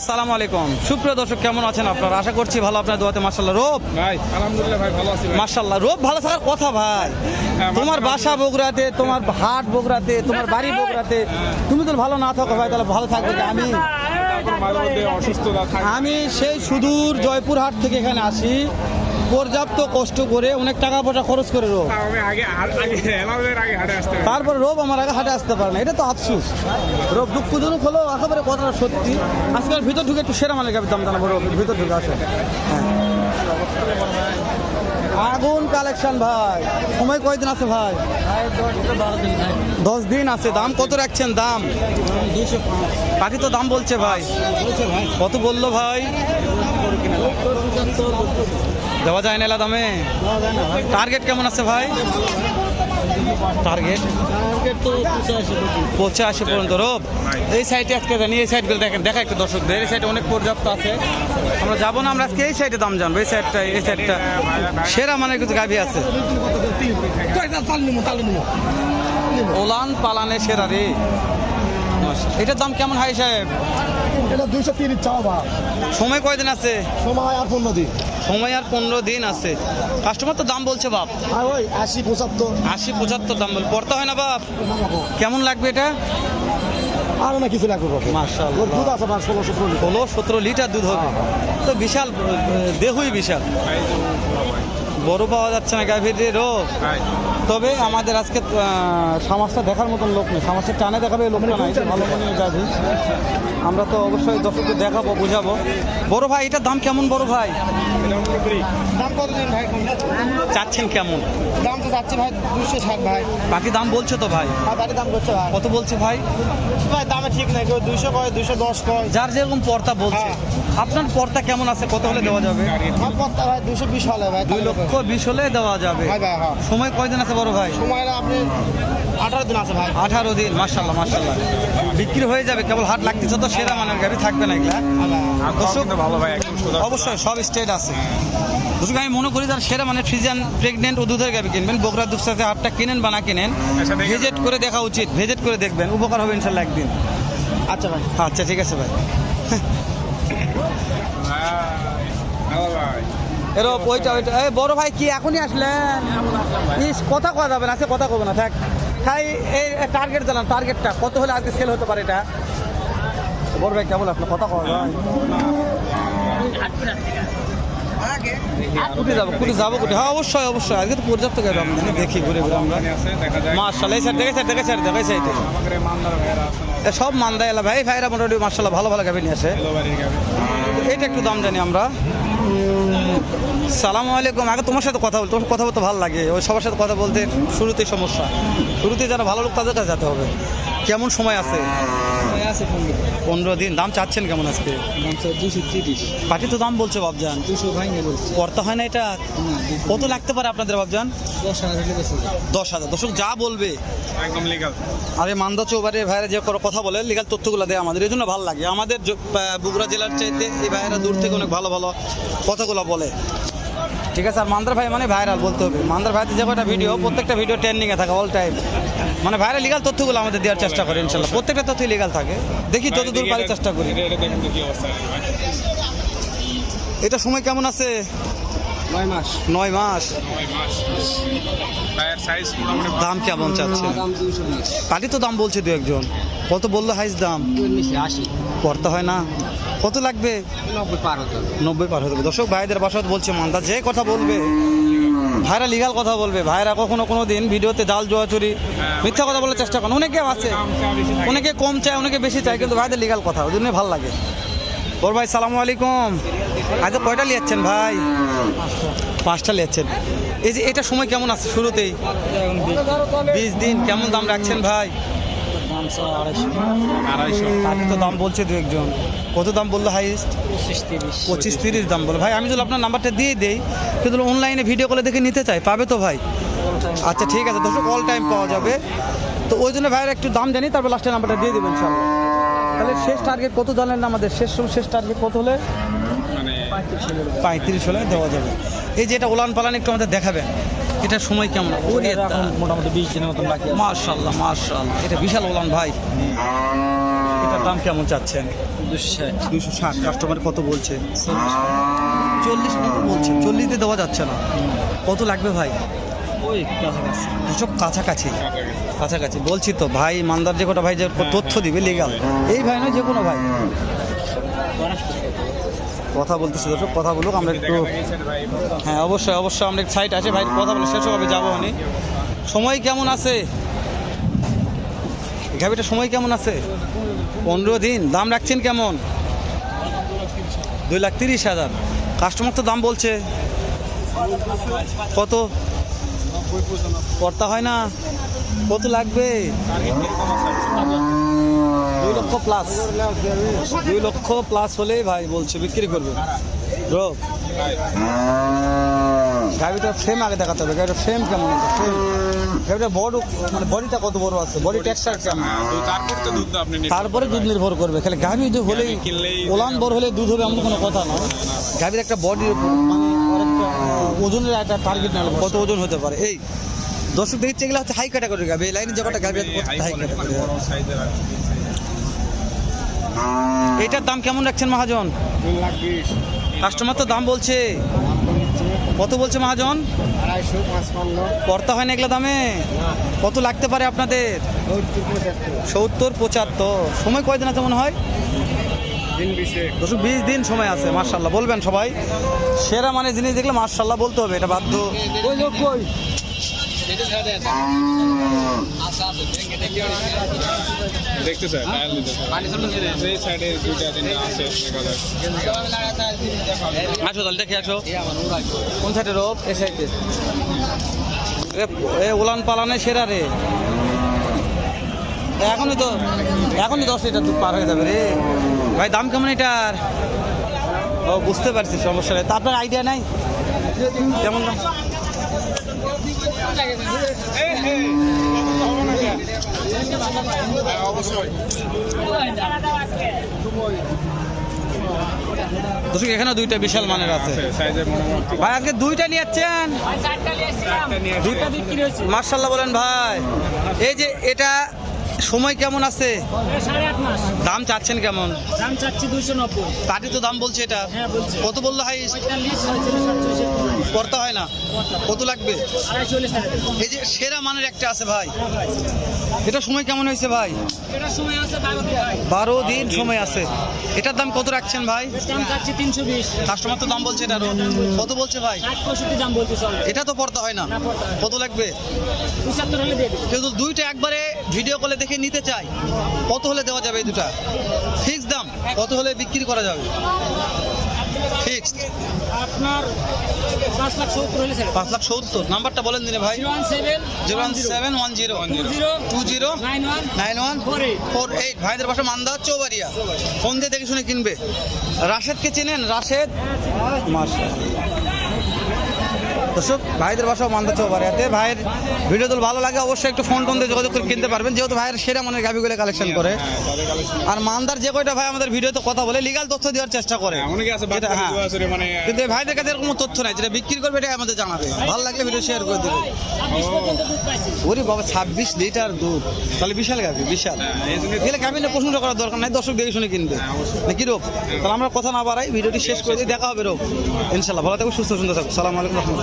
আসসালামু আলাইকুম। সুপ্রিয় দর্শক কেমন আছেন আপনারা? আশা করছি ভালো। আপনার দোয়াতে মার্শাল্লাহ রোপ ভাই আলহামদুলিল্লাহ ভাই ভালো আছি মার্শাল্লাহ রোব ভালো থাকার কথা ভাই। হ্যাঁ, তোমার বাসা বগুড়াতে তোমার হাট বগুড়াতে তোমার বাড়ি বগুড়াতে তুমি তো ভালো না থাকো ভাই তাহলে ভালো থাকবে আমি আমি সেই সুদূর জয়পুরহাট থেকে এখানে আসি। পর্যাপ্ত কষ্ট করে অনেক টাকা পয়সা খরচ করে আসতে হয়। তারপর রোগ আমার আগে হাটে আসতে পারে না। এটা তো আফসুস। রোগ দুঃখজনক হলেও একেবারে কথাটা সত্যি। আজকাল ভিতর ঢুকে একটু সেরা মানের দাম জানাব রোগ ভিতর ঢুকে আসে হ্যাঁ। আগুন কালেকশন ভাই। সময় কয়দিন আছে ভাই? দশ দিন আছে। দাম কত রাখছেন? দাম? বাকি তো দাম বলছে ভাই। কত বলল ভাই? দেওয়া যায় না এলা দামে? টার্গেট কেমন আছে ভাই? টার্গেট পঁচাশি পর্যন্ত রোব। এই সাইডে আজকে জানি এই সাইডগুলো দেখেন দেখা একটু দর্শকদের। এই সাইডে অনেক পর্যাপ্ত আছে। আমরা যাব না আমরা আজকে এই সাইডে দাম জানব। এই সাইডটা এই সাইডটা সেরা মানে কিছু গাভি আছে। ওলান পালানে সেরা রে। এটার দাম কেমন হাই সাহেব? এটা দুইশো তিরিশ চাও বা সময় কয়দিন আছে? সময় আর পনেরো দিন। সময় আর পনেরো দিন আছে। কাস্টমার তো দাম বলছে বাপ। আর ওই আশি পঁচাত্তর। আশি পঁচাত্তর দাম বল পড়তে হয় না বাপ। কেমন লাগবে এটা? আর না কিছু লাগবে দুধ আছে ষোলো সতেরো লিটার। ষোলো সতেরো লিটার দুধ হবে। তো বিশাল দেহই বিশাল। বড় পাওয়া যাচ্ছে না গাভীর ভাই তবে আমাদের আজকে সমাজটা দেখার মতন লোক নেই। সমাজটা টানে দেখাবে এই লোকটা নাই ভালো মনে গাভী আমরা তো অবশ্যই দর্শককে দেখাবো বুঝাবো। বড় ভাই এটার দাম কেমন বড় ভাই? দাম কত দিন ভাই চাচ্ছেন কেমন? দাম তো যাচ্ছে ভাই দুশো ষাট ভাই। বাকি দাম বলছে তো ভাই। আর বাড়ি দাম ভাই। কত বলছে ভাই? ভাই দামে ঠিক নাই কেউ দুশো কয় দুশো দশ কয়। যার যেরকম পর্তা বলছে। হ্যাঁ। আপনার পর্তা কেমন আছে? কত হলে দেওয়া যাবে? আমার ভাই দুশো বিশ হলে ভাই দুই লক্ষ বিশ হলে দেওয়া যাবে। হ্যাঁ। সময় কয়দিন আছে বড় ভাই। সময়টা আপনি আঠারো দিন আছে ভাই। আঠারো দিন মার্শাল্লাহ মার্শাল্লাহ বিক্রি হয়ে যাবে কেবল হাট লাগতেছে তো সেরা মানের গাড়ি থাকবে না এগুলা। দর্শক ভালো ভাই অবশ্যই সব স্টেট আছে। দর্শক আমি মনে করি যারা সেরা মানে ফ্রিজিয়ান প্রেগনেন্ট ও দুধের গাবি কিনবেন বকরা দুধ সাথে হাটটা কিনেন বা না কিনেন আচ্ছা, ভিজিট করে দেখা উচিত ভিজিট করে দেখবেন। উপকার হবে ইনশাল্লাহ একদিন। আচ্ছা ভাই। আচ্ছা ঠিক আছে ভাই ভাই, ভালো এরো ওইটা ওইটা এই বড় ভাই, কি এখনই আসলেন ইস, কথা কওয়া যাবে না আজকে কথা কবে না, থাক। খাই এই টার্গেট জানান টার্গেটটা কত হলে আজকে সেল হতে পারে এটা? বড় ভাই, কেমন আসলো? কথা কওয়া যায় হ্যাঁ অবশ্যই অবশ্যই আমরা দেখি, ঘুরে ঘুরে আমরা। মার্শাল এই না সব মান্দা এলা ভাই, ভাইরা মোটামুটি মার্শাল্লাহ ভালো ভালো গাড়ি নিয়ে আসে। এটা একটু দাম জানি আমরা। সালাম আলাইকুম। আগে তোমার সাথে কথা বল তোমার কথা বলতে ভালো লাগে। ওই সবার সাথে কথা বলতে শুরুতেই সমস্যা। শুরুতে যারা ভালো লোক তাদের কাছে যেতে হবে। কেমন সময় আছে? আছে পনেরো দিন। দাম চাচ্ছেন কেমন আজকে? দাম তো দুশো তিরিশ। পাটি তো দাম বলছে বাবজান দুশো ভাঙে বলছি। করতে হয় না এটা। কত লাগতে পারে আপনাদের বাবজান দশ হাজার দশ হাজার। দর্শক যা বলবে। একদম লিগাল আরে মান্দা চৌবারে ভাইরা যে কথা বলে লিগাল তথ্যগুলো দেয় আমাদের। এই জন্য ভালো লাগে। আমাদের বগুড়া জেলার চাইতে এই ভাইয়েরা দূর থেকে অনেক ভালো ভালো কথাগুলো বলে। ঠিক আছে আর মান্দার ভাই মানে ভাইরাল বলতে হবে। মান্দার ভাইতে যে কটা ভিডিও প্রত্যেকটা ভিডিও ট্রেন্ডিংয়ে থাকে অল টাইম মানে ভাইরাল লিগাল তথ্যগুলো আমাদের দেওয়ার চেষ্টা করি ইনশাল্লাহ প্রত্যেকটা তথ্যই লিগাল থাকে। দেখি যত দূর পারি চেষ্টা করি। এটা সময় কেমন আছে? নয় মাস। নয় মাস। দাম কেমন চাচ্ছে? পাটি তো দাম বলছে দু একজন। কত বলল হাইস দাম? করতে হয় না। কত লাগবে? নব্বই পার হতে হবে। নব্বই পার হতে হবে দর্শক, ভাইদের বাসাত বলছে মান্দা যে কথা বলবে, ভাইরা লিগাল কথা বলবে। ভাইরা কখনো কোনো দিন ভিডিওতে জাল জোয়াচুরি, মিথ্যা কথা বলার চেষ্টা করেন অনেকে আছে, অনেকে কম চায়, অনেকে বেশি চায়, কিন্তু ভাইদের লিগাল কথা, ওই জন্যই ভালো লাগে। ওর ভাই, সালামু আলাইকুম। আজ কয়টা লিয়াচ্ছেন ভাই? পাঁচটা লিয়াচ্ছেন। এই যে, এটা সময় কেমন আছে শুরুতেই? বিশ দিন, কেমন দাম রাখছেন ভাই? দাম আড়াইশো। আড়াইশো। তাকে তো দাম বলছে দু একজন। কত দাম বলল হাইস্ট পঁচিশ তিরিশ। পঁচিশ তিরিশ দাম বলে ভাই আমি যদি আপনার নাম্বারটা দিয়ে দেই কিন্তু অনলাইনে ভিডিও কলে দেখে নিতে চাই পাবে তো ভাই? আচ্ছা ঠিক আছে। দর্শক অল টাইম পাওয়া যাবে। তো ওই জন্য ভাইয়ের একটু দাম জানি তারপর লাস্টের নাম্বারটা দিয়ে দেবেন ইনশাল্লাহ তাহলে শেষ টার্গেট কত জানেন না আমাদের? শেষ শেষ টার্গেট কত হলে? মানে পঁয়ত্রিশ হলে দেওয়া যাবে। এই যে এটা ওলান পালান একটু আমাদের দেখাবেন। এটা সময় কেমন? মোটামুটি বিশ দিনের মতন বাকি মার্শাল্লাহ মার্শাল্লাহ এটা বিশাল ওলান ভাই। এটার দাম কেমন চাচ্ছেন? দুশো ষাট। কাস্টমার কত বলছে? চল্লিশ মতো বলছে। চল্লিশ দেওয়া যাচ্ছে না। কত লাগবে ভাই? ওই কাছাকাছি। দুশো কাছাকাছি? কাছাকাছি। কাছাকাছি। বলছি তো ভাই মান্দার যে কটা ভাই যে তথ্য দিবে লিগাল এই ভাই নয় যে কোনো ভাই। কথা বলতেছি দর্শক, কথা বলুক, আমরা একটু হ্যাঁ অবশ্যই অবশ্যই, আমরা সাইট আছে। ভাই কথা বলে শেষ হবে, যাব আমি। সময় কেমন আছে? গাভিটার সময় কেমন আছে? পনেরো দিন, দাম রাখছেন কেমন? দুই লাখ তিরিশ হাজার। কাস্টমার তো দাম বলছে। কত? কর্তা হয় না। কত লাগবে? দুই লক্ষ প্লাস দুই লক্ষ প্লাস হলেই ভাই বলছে বিক্রি করবে। ব্রো গাড়িটার ফ্রেম আগে দেখাতে হবে গাড়িটার ফ্রেম কেমন ফ্রেম গাড়িটা বড় মানে বডিটা কত বড় আছে? বডি টেক্সচার কেমন? তারপর দুধ দুধ নির্ভর করবে। খালি গাভি যে হলেই ওলান বড় হলে দুধ হবে এমন কোনো কথা না। গাভির একটা বডির মানে ওজনের একটা টার্গেট না কত ওজন হতে পারে? এই দর্শক দেখছে এগুলো হচ্ছে হাই ক্যাটাগরি গাভি এই লাইনে যে কটা গাভি হাই ক্যাটাগরি এইটার দাম কেমন রাখছেন মহাজন? কাস্টমার তো দাম বলছে। কত বলছে মহাজন? কর্তা হয় না এগুলো দামে? কত লাগতে পারে আপনাদের? সত্তর পঁচাত্তর। সময় কয়দিন আছে মনে হয়? দুশো বিশ দিন সময় আছে মার্শাল্লাহ বলবেন সবাই। সেরা মানে জিনিস দেখলে মার্শাল্লাহ বলতে হবে, এটা বাধ্য। দেখতে স্যার ডায়াল নিতে স্যার এই সাইডে দুইটা তিনটা আছে আসো তাহলে দেখে আসো। কোন সাইডে রোপ? এ। সাইডে এ উলান পালানে সেরা রে। এখনই তো এখনই দশ লিটার দুধ পার হয়ে যাবে রে। ভাই দাম কেমন এটার? ও বুঝতে পারছি সমস্যা নেই। তা আপনার আইডিয়া নাই? কেমন দাম দর্শক এখানে দুইটা বিশাল মানের আছে। ভাই আজকে দুইটা নিয়ে যাচ্ছেন? চারটা দুইটা বিক্রি হয়েছে। মার্শাল্লাহ বলেন ভাই। এই যে এটা সময় কেমন আছে? দাম চাচ্ছেন কেমন? দাম চাচ্ছি দুইশো নব্বই। কাটি তো দাম বলছে এটা। হ্যাঁ কত বলল হাই? করতে হয় না। কত লাগবে? এই যে সেরা মানের একটা আছে ভাই। এটা সময় কেমন হয়েছে ভাই? বারো দিন। সময় আছে। এটার দাম কত রাখছেন ভাই? দাম তিনশো বিশ। কাস্টমার তো দাম বলছে এটারও কত বলছে ভাই? দাম বলছি চল এটা তো পড়তে হয় না। হয়। কত লাগবে? কেউ দুইটা একবারে ভিডিও কলে দেখে নিতে চাই কত হলে দেওয়া যাবে এই দুটা? ফিক্স দাম কত হলে বিক্রি করা যাবে? ফিক্সড আপনার পাঁচ লাখ সত্তর হলে ছেড়ে পাঁচ লাখ সত্তর নাম্বারটা বলেন দিনে ভাই। Zero one seven one zero. Two zero nine one four eight. ভাইদের বাসা মান্দা চৌবাড়িয়া। ফোন দিয়ে দেখে শুনে কিনবে। রাশেদকে চেনেন? রাশেদ? মাশাআল্লাহ। দর্শক ভাইদের বাসা মান্দা চৌবাড়িয়াতে ভাইয়ের ভিডিও তো ভালো লাগে অবশ্যই একটু ফোন টোন দিয়ে যোগাযোগ করে কিনতে পারবেন। যেহেতু ভাইয়ের সেরা মনের গাভিগুলো কালেকশন করে। হ্যাঁ তাদের কালেকশন আর মান্দার যে কয়টা ভাই আমাদের ভিডিওতে কথা বলে লিগাল তথ্য দেওয়ার চেষ্টা করে। হ্যাঁ। মানে কিন্তু ভাইদের কাছে এরকম তথ্য নাই যেটা বিক্রি করবে এটা আমাদের জানাবে ভালো লাগলে ভিডিও শেয়ার করে দেবে ওরে বাবা ছাব্বিশ লিটার দুধ। তাহলে বিশাল গাভি বিশাল। হ্যাঁ, গেলে গাভি না প্রশ্ন করার দরকার নাই দর্শক দেখে শুনে কিনবে। নাকি রোগ তাহলে আমরা কথা না বাড়াই ভিডিওটি শেষ করে দিয়ে দেখা হবে রোগ ইনশাল্লাহ ভালো থাকো সুস্থ সুন্দর থাকো সালাম আলাইকুম